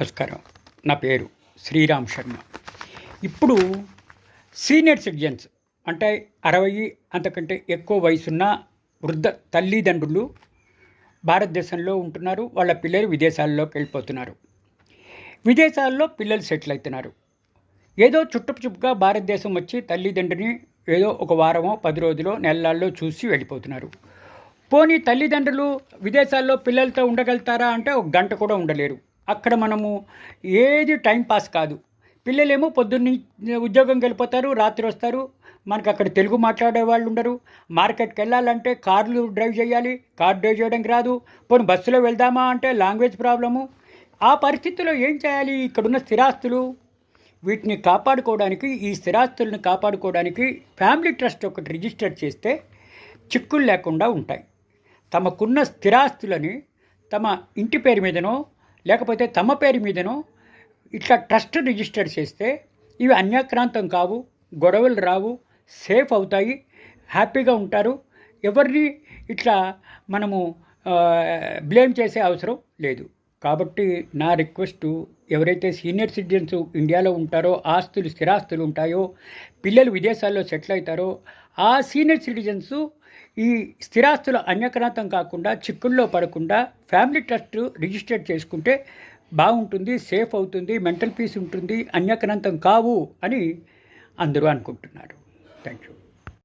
నమస్కారం నా పేరు శ్రీరామ్ శర్మ. ఇప్పుడు సీనియర్ సిటిజన్స్ అంటే అరవై అంతకంటే ఎక్కువ వయసున్న వృద్ధ తల్లిదండ్రులు భారతదేశంలో ఉంటున్నారు. వాళ్ళ పిల్లలు విదేశాల్లోకి వెళ్ళిపోతున్నారు. విదేశాల్లో పిల్లలు సెటిల్ అవుతున్నారు. ఏదో చుట్టుపు భారతదేశం వచ్చి తల్లిదండ్రిని ఏదో ఒక వారమో పది రోజులో నెలల్లో చూసి వెళ్ళిపోతున్నారు. పోనీ తల్లిదండ్రులు విదేశాల్లో పిల్లలతో ఉండగలుగుతారా అంటే ఒక గంట కూడా ఉండలేరు. అక్కడ మనము ఏది టైం పాస్ కాదు. పిల్లలేమో పొద్దున్న ఉద్యోగంకి వెళ్ళిపోతారు రాత్రి వస్తారు. మనకు అక్కడ తెలుగు మాట్లాడే వాళ్ళు ఉండరు. మార్కెట్కి వెళ్ళాలంటే కార్లు డ్రైవ్ చేయాలి. కార్ డ్రైవ్ చేయడానికి రాదు. పోనీ బస్సులో వెళ్దామా అంటే లాంగ్వేజ్ ప్రాబ్లము. ఆ పరిస్థితిలో ఏం చేయాలి? ఇక్కడున్న స్థిరాస్తులు. వీటిని కాపాడుకోవడానికి ఈ స్థిరాస్తులను కాపాడుకోవడానికి ఫ్యామిలీ ట్రస్ట్ ఒకటి రిజిస్టర్ చేస్తే చిక్కులు లేకుండా ఉంటాయి. తమకున్న స్థిరాస్తులని తమ ఇంటి పేరు మీదనో లేకపోతే తమ పేరు మీదనో ఇట్లా ట్రస్ట్ రిజిస్టర్ చేస్తే ఇవి అన్యాక్రాంతం కావు గొడవలు రావు సేఫ్ అవుతాయి హ్యాపీగా ఉంటారు. ఎవరిని ఇట్లా మనము బ్లేమ్ చేసే అవసరం లేదు. కాబట్టి నా రిక్వెస్ట్ ఎవరైతే సీనియర్ సిటిజన్స్ ఇండియాలో ఉంటారో ఆస్తులు స్థిరాస్తులు ఉంటాయో పిల్లలు విదేశాల్లో సెటిల్ అవుతారో ఆ సీనియర్ సిటిజన్స్ ఈ స్థిరాస్తుల అన్యక్రాంతం కాకుండా చిక్కుల్లో పడకుండా ఫ్యామిలీ ట్రస్ట్ రిజిస్టర్ చేసుకుంటే బాగుంటుంది సేఫ్ అవుతుంది మెంటల్ పీస్ ఉంటుంది అన్యక్రాంతం కావు అని అందరూ అనుకుంటున్నారు. Thank you